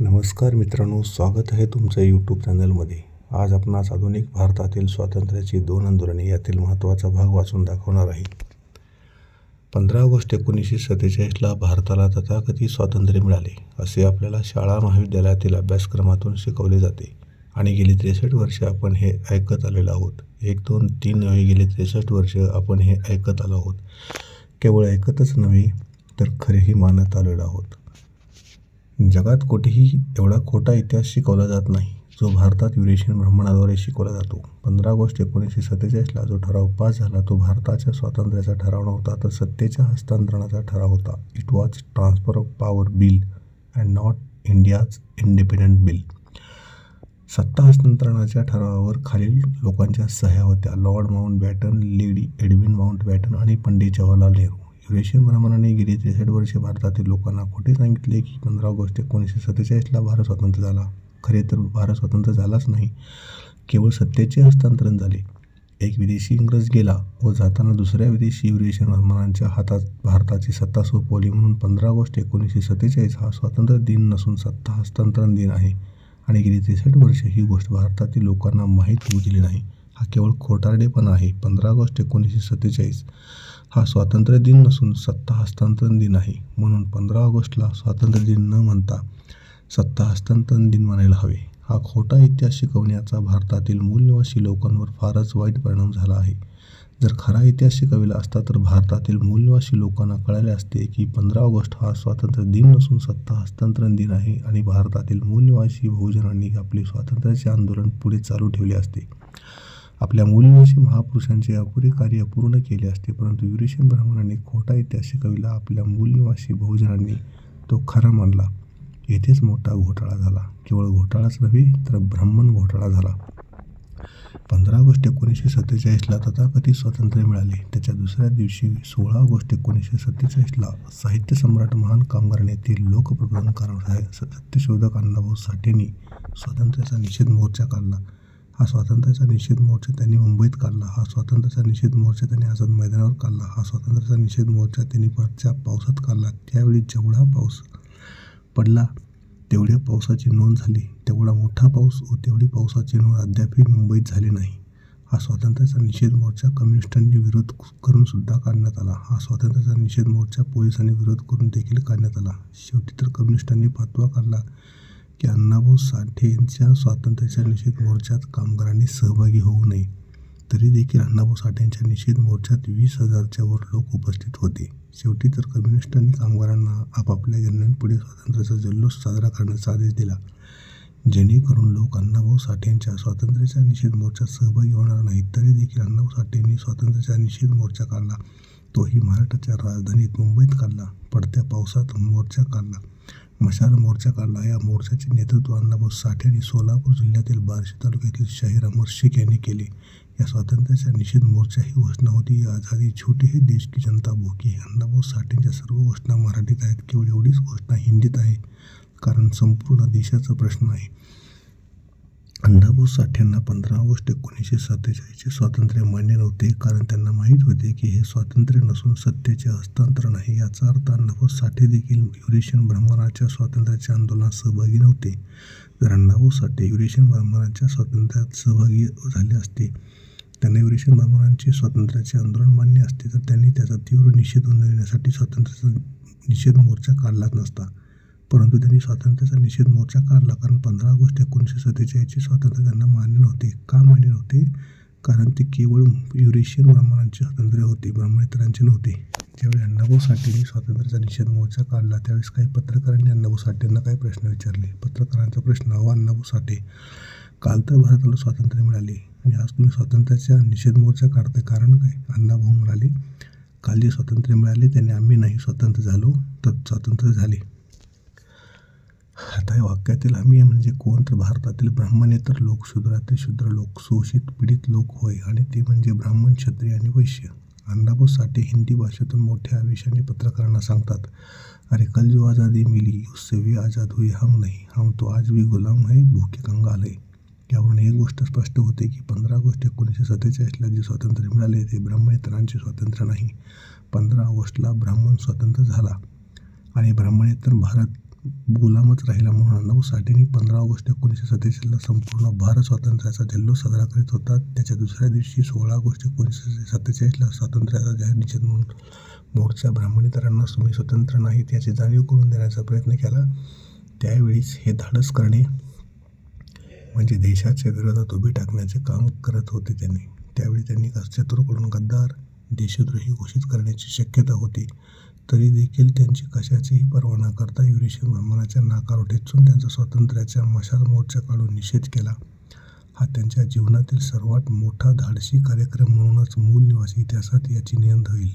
नमस्कार मित्रांनो स्वागत आहे तुमचं यूट्यूब चॅनलमध्ये. आज आपणास आधुनिक भारतातील स्वातंत्र्याची दोन आंदोलने यातील महत्त्वाचा भाग वाचून दाखवणार आहे. पंधरा ऑगस्ट एकोणीसशे सत्तेचाळीसला भारताला तथाकथित स्वातंत्र्य मिळाले असे आपल्याला शाळा महाविद्यालयातील अभ्यासक्रमातून शिकवले जाते. आणि गेली त्रेसष्ट वर्षे आपण हे ऐकत आलेलो आहोत. एक दोन तीन नव्हे गेली त्रेसष्ट वर्ष आपण हे ऐकत आलो आहोत. केवळ ऐकतच नव्हे तर खरेही मानत आलेलो आहोत. जगात कुठेही एवढा खोटा इतिहास शिकवला जात नाही जो भारतात युरेशियन भ्रमणाद्वारे शिकवला जातो. पंधरा ऑगस्ट एकोणीसशे सत्तेचाळीसला जो ठराव पास झाला तो भारताच्या स्वातंत्र्याचा ठराव नव्हता तर सत्तेच्या हस्तांतरणाचा ठराव होता. It was transfer of power bill and not India's independent bill सत्ता हस्तांतरणाच्या ठरावावर खालील लोकांच्या सह्या होत्या. Lord Mountbatten Lady Edwin Mountbatten आणि पंडित जवाहरलाल नेहरू. युरेशियन ब्राह्मणाने गेली त्रेसष्ट वर्षे भारतातील लोकांना खोटे सांगितले की पंधरा ऑगस्ट एकोणीसशे सत्तेचाळीसला भारत स्वतंत्र झाला. खरे तर भारत स्वतंत्र झालाच नाही. केवळ सत्तेचे हस्तांतरण झाले. एक विदेशी इंग्रज गेला व जाताना दुसऱ्या विदेशी युरेशियन ब्राह्मणांच्या हातात भारताची सत्ता सोपवली म्हणून पंधरा ऑगस्ट एकोणीसशे सत्तेचाळीस हा स्वातंत्र्य दिन नसून सत्ता हस्तांतरण दिन आहे आणि गेली त्रेसष्ट वर्षे ही गोष्ट भारतातील लोकांना माहीत होऊ दिली नाही. हा केवळ खोटारडेपणा आहे. पंधरा ऑगस्ट एकोणीसशे सत्तेचाळीस हा स्वातंत्र्य दिन नसून सत्ता हस्तांतरण दिन आहे. म्हणून पंधरा ऑगस्टला स्वातंत्र्य दिन न म्हणता सत्ता हस्तांतरण दिन म्हणायला हवे. हा खोटा इतिहास शिकवण्याचा भारतातील मूलनिवासी लोकांवर फारच वाईट परिणाम झाला आहे. जर खरा इतिहास शिकविला असता तर भारतातील मूलनिवासी लोकांना कळाले असते की पंधरा ऑगस्ट हा स्वातंत्र्य दिन नसून सत्ता हस्तांतरण दिन आहे आणि भारतातील मूलनिवासी बहुजनांनी आपले स्वातंत्र्याचे आंदोलन पुढे चालू ठेवले असते. आपल्या मूलनिवासी महापुरुषांचे अपुरे कार्य पूर्ण केले असते परंतु युरेशियन ब्राह्मणांनी खोटा इतिहास शिकविला आपल्या मूलनिवासी बहुजनांनी तो खरा मानला. येथेच मोठा घोटाळा झाला. केवळ घोटाळाच नव्हे तर ब्राह्मण घोटाळा झाला. पंधरा ऑगस्ट एकोणीसशे सत्तेचाळीसला तथाकथित स्वातंत्र्य मिळाले. त्याच्या दुसऱ्या दिवशी सोळा ऑगस्ट एकोणीसशे सत्तेचाळीसला साहित्य सम्राट महान कामगार नेते लोकप्रबोधनकार सत्यशोधक अण्णाभाऊ साठेंनी स्वातंत्र्याचा निषेध मोर्चा काढला. हा स्वातंत्र्याचा निषेध मोर्चा त्यांनी मुंबईत काढला. हा स्वातंत्र्याचा निषेध मोर्चा त्यांनी आझाद मैदानावर काढला. हा स्वातंत्र्याचा निषेध मोर्चा त्यांनी परच्या पावसात काढला. त्यावेळी जेवढा पाऊस पडला तेवढ्या पावसाची नोंद झाली. तेवढा मोठा पाऊस व तेवढी पावसाची नोंद अद्यापही मुंबईत झाली नाही. हा स्वातंत्र्याचा निषेध मोर्चा कम्युनिस्टांनी विरोध करून सुद्धा काढण्यात आला. हा स्वातंत्र्याचा निषेध मोर्चा पोलिसांनी विरोध करून देखील काढण्यात आला. शेवटी तर कम्युनिस्टांनी फतवा काढला. अण्णाभाऊ साठे यांच्या स्वातंत्र्याच्या निषेध मोर्चात कामगारांनी सहभागी होऊ नये तरी देखील अण्णाभाऊ साठेंच्या निषेध मोर्चात वीस हजारच्या वर लोक उपस्थित होते. शेवटी तर कम्युनिस्टांनी कामगारांना आपापल्या गिरण्यांपुढे स्वातंत्र्याचा जल्लोष साजरा करण्याचा आदेश दिला. जेणेकरून लोक अण्णाभाऊ साठेंच्या स्वातंत्र्याच्या निषेध मोर्चात सहभागी होणार नाहीत तरी देखील अण्णाभाऊ साठेंनी स्वातंत्र्याचा निषेध मोर्चा काढला. तोही महाराष्ट्राच्या राजधानीत मुंबईत काढला. पडत्या पावसात मोर्चा काढला. मशाल मोर्चा काढला. या मोर्चाचे नेतृत्व अण्णाभाऊ साठे आणि सोलापूर जिल्ह्यातील बार्शी तालुक्यातील शाहीर अमर शेख यांनी केले. या स्वातंत्र्याचा निषेध मोर्चा ही घोषणा होती. आझादी छोटी है देश की जनता भोकी. अण्णाभाऊ साठेंच्या सर्व घोषणा मराठीत आहेत. केवळ एवढीच घोषणा हिंदीत आहे कारण संपूर्ण देशाचा प्रश्न आहे. अण्णाभाऊ साठ्यांना पंधरा ऑगस्ट एकोणीसशे सत्तेचाळीसचे स्वातंत्र्य मान्य नव्हते कारण त्यांना माहीत होते की हे स्वातंत्र्य नसून सत्तेचे हस्तांतरण आहे याचा अर्थ अण्णाभाऊ साठे देखील युरेशियन ब्राह्मणाच्या स्वातंत्र्याच्या आंदोलनात सहभागी नव्हते. जर अण्णाभाऊ साठे युरेशियन ब्राह्मणाच्या स्वातंत्र्यात सहभागी झाले असते त्यांना युरेशियन ब्राह्मणांचे स्वातंत्र्याचे आंदोलन मान्य असते तर त्यांनी त्याचा तीव्र निषेध नोंदविण्यासाठी स्वातंत्र्याचा निषेध मोर्चा काढलाच नसता. परंतु त्यांनी स्वातंत्र्याचा निषेध मोर्चा काढला. कारण पंधरा ऑगस्ट एकोणीसशे सत्तेचाळीसचे स्वातंत्र्य त्यांना मान्य नव्हते. का मान्य नव्हते? कारण ते केवळ युरेशियन ब्राह्मणांचे स्वातंत्र्य होते ब्राह्मणेतरांचे नव्हते. ज्यावेळी अण्णाभाऊ साठेंनी स्वातंत्र्याचा निषेध मोर्चा काढला त्यावेळेस काही पत्रकारांनी अण्णाभाऊ साठेंना काही प्रश्न विचारले. पत्रकारांचा प्रश्न अहो अण्णाभाऊ साठे काल तर भारताला स्वातंत्र्य मिळाले आणि आज तुम्ही स्वातंत्र्याचा निषेध मोर्चा काढताय. कारण काय? अण्णाभाऊ म्हणाले काल जे स्वातंत्र्य मिळाले त्याने आम्ही नाही स्वतंत्र झालो तर स्वातंत्र्य झाले. या वाक्यातील आम्ही म्हणजे कोण? तर भारतातील ब्राह्मणेतर लोक शूद्रातील शूद्र लोक शोषित पीडित लोक होय. आणि ते म्हणजे ब्राह्मण क्षत्रिय आणि वैश्य. अण्णाभाऊ साठे हिंदी भाषेतून मोठ्या आवेशाने पत्रकारांना सांगतात अरे कल जो आज़ादी मिली उससे भी आज़ाद हुई हम नहीं. हम तो आज भी गुलाम है भूखे कंगाल है. यावरून एक गोष्ट स्पष्ट होते की पंधरा ऑगस्ट एकोणीसशे सत्तेचाळीसला जे स्वातंत्र्य मिळाले ते ब्राह्मणेतरांचे स्वातंत्र्य नाही. पंधरा ऑगस्टला ब्राह्मण स्वतंत्र झाला. आणि ब्राह्मणेतर भारत गुलामच राहिला म्हणून नऊ साठेंनी पंधरा ऑगस्ट एकोणीसशे सत्तेचाळीसला संपूर्ण भारत स्वातंत्र्याचा जल्लोष साजरा करीत होता. त्याच्या दुसऱ्या दिवशी सोळा ऑगस्ट एकोणीसशे सत्तेचाळीसला स्वातंत्र्याचा जाहीर निषेध म्हणून मोर्चा ब्राह्मणेतरांना तुम्ही स्वतंत्र नाहीत याची जाणीव करून देण्याचा प्रयत्न केला. त्यावेळीस हे धाडस करणे म्हणजे देशाच्या विरोधात उभी टाकण्याचे काम करत होते त्यांनी. त्यावेळी त्यांनी शत्रूकडून गद्दार देशद्रोही घोषित करण्याची शक्यता होती तरी देखील त्यांची कशाचीही पर्वा न करता युरेशियन ब्राह्मणाच्या नाकावर ठेचून त्यांचा स्वातंत्र्याचा मशाल मोर्चा काढून निषेध केला. हा त्यांच्या जीवनातील सर्वात मोठा धाडसी कार्यक्रम म्हणूनच मूल निवासी इतिहासात याची नोंद होईल.